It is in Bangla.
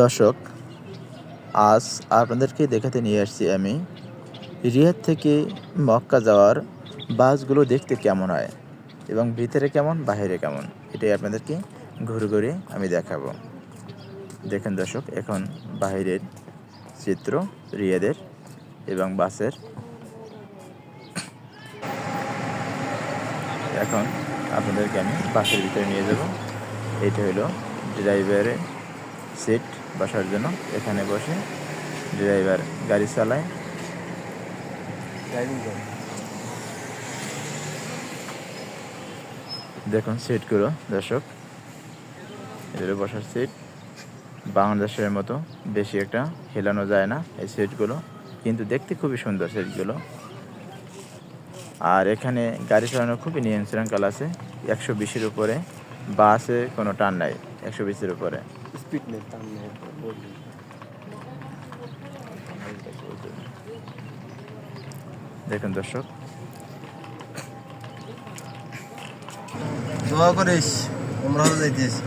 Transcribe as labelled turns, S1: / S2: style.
S1: দর্শক, আজ আপনাদেরকে দেখাতে নিয়ে আসছি আমি রিয়াদ থেকে মক্কা যাওয়ার বাসগুলো দেখতে কেমন হয় এবং ভিতরে কেমন, বাইরে কেমন, এটাই আপনাদেরকে ঘুরে ঘুরে আমি দেখাবো। দেখেন দর্শক, এখন বাইরের চিত্র রিয়াদের এবং বাসের। এখন আপনাদেরকে আমি বাসের ভিতরে নিয়ে যাব। এটা হলো ড্রাইভারের সিট বসার জন্য এখানে বসে ড্রাইভার গাড়ি চালায়। দেখুন সিটগুলো দর্শক। এগুলো বসার সিট। বাংলাদেশের মতো বেশি একটা হেলানো যায় না এই সিটগুলো কিন্তু দেখতে খুবই সুন্দর সিটগুলো। আর এখানে গাড়ি চালানো খুবই শৃঙ্খলা আছে। একশো বিশের উপরে বাসে কোনো টান নাই একশো বিশের উপরে।
S2: স্পিড নেই তার নেই বলবি
S1: দেখুন দর্শক
S2: দোয়া করিস আমরা যাইতেছি